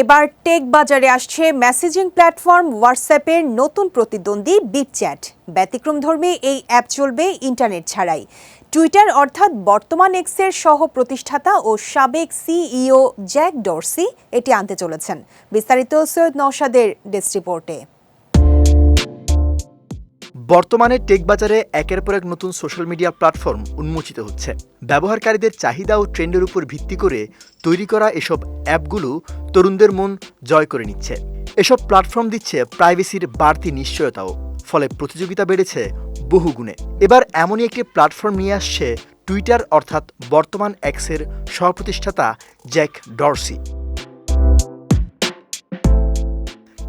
এবার টেক বাজারে আসছে মেসেজিং প্ল্যাটফর্ম হোয়াটসঅ্যাপের নতুন প্রতিদ্বন্দ্বী বিটচ্যাট ব্যতিক্রমধর্মী এই অ্যাপ চলবে ইন্টারনেট ছাড়াই। টুইটার অর্থাৎ বর্তমান এক্সের সহ প্রতিষ্ঠাতা ও সাবেক সিইও জ্যাক ডরসি এটি আনতে চলেছেন। বিস্তারিত সৈয়দ নওশাদের ডেস্ক রিপোর্টে বর্তমানে টেক বাজারে একের পর এক নতুন সোশ্যাল মিডিয়া প্ল্যাটফর্ম উন্মোচিত হচ্ছে। ব্যবহারকারীদের চাহিদা ও ট্রেন্ডের উপর ভিত্তি করে তৈরি করা এসব অ্যাপগুলো তরুণদের মন জয় করে নিচ্ছে। এসব প্ল্যাটফর্ম দিচ্ছে প্রাইভেসির বাড়তি নিশ্চয়তাও, ফলে প্রতিযোগিতা বেড়েছে বহুগুণে। এবার এমনই একটি প্ল্যাটফর্ম নিয়ে আসছে টুইটার অর্থাৎ বর্তমান এক্সের সহপ্রতিষ্ঠাতা জ্যাক ডরসি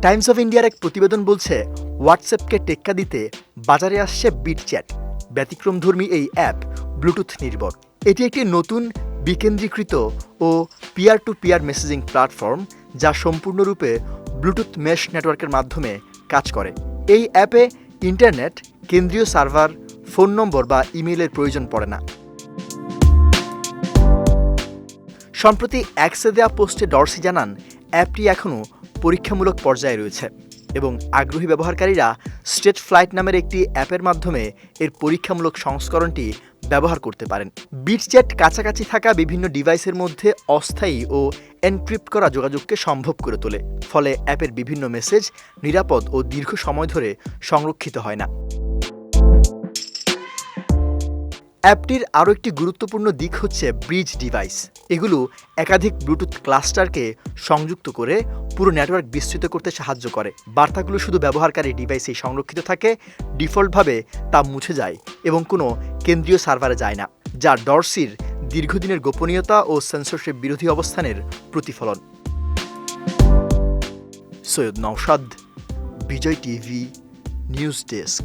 টাইমস অফ ইন্ডিয়ার এক প্রতিবেদন বলছে হোয়াটসঅ্যাপকে টেক্কা দিতে বাজারে আসছে বিটচ্যাট, ব্যতিক্রমধর্মী এই অ্যাপ ব্লুটুথ নির্ভর। এটি একটি নতুন, বিকেন্দ্রীকৃত ও peer to peer messaging platform যা সম্পূর্ণরূপে ব্লুটুথ মেশ নেটওয়ার্কের মাধ্যমে কাজ করে। এই অ্যাপে ইন্টারনেট, কেন্দ্রীয় সার্ভার, ফোন নম্বর বা ইমেইলের প্রয়োজন পড়ে না। সম্প্রতি অ্যাক্সে দেওয়া পোস্টে ডরসি জানান, অ্যাপটি এখনও পরীক্ষামূলক পর্যায়ে রয়েছে। এবং আগ্রহী ব্যবহারকারীরা স্টেট ফ্লাইট নামের একটি অ্যাপের মাধ্যমে এর পরীক্ষামূলক সংস্করণটি ব্যবহার করতে পারেন। বিটচ্যাট কাছাকাছি থাকা বিভিন্ন ডিভাইসের মধ্যে অস্থায়ী ও এনক্রিপ্ট করা যোগাযোগকে সম্ভব করে তোলে, ফলে অ্যাপের বিভিন্ন মেসেজ নিরাপদ ও দীর্ঘ সময় ধরে সংরক্ষিত হয় না। অ্যাপটির আরও একটি গুরুত্বপূর্ণ দিক হচ্ছে ব্রিজ ডিভাইস। এগুলো একাধিক ব্লুটুথ ক্লাস্টারকে সংযুক্ত করে পুরো নেটওয়ার্ক বিস্তৃত করতে সাহায্য করে। বার্তাগুলো শুধু ব্যবহারকারী ডিভাইসেই সংরক্ষিত থাকে, ডিফল্টভাবে তা মুছে যায় এবং কোনো কেন্দ্রীয় সার্ভারে যায় না, যা ডরসির দীর্ঘদিনের গোপনীয়তা ও সেন্সরশিপ বিরোধী অবস্থানের প্রতিফলন। Syed Naushad, Bijoy TV, news desk.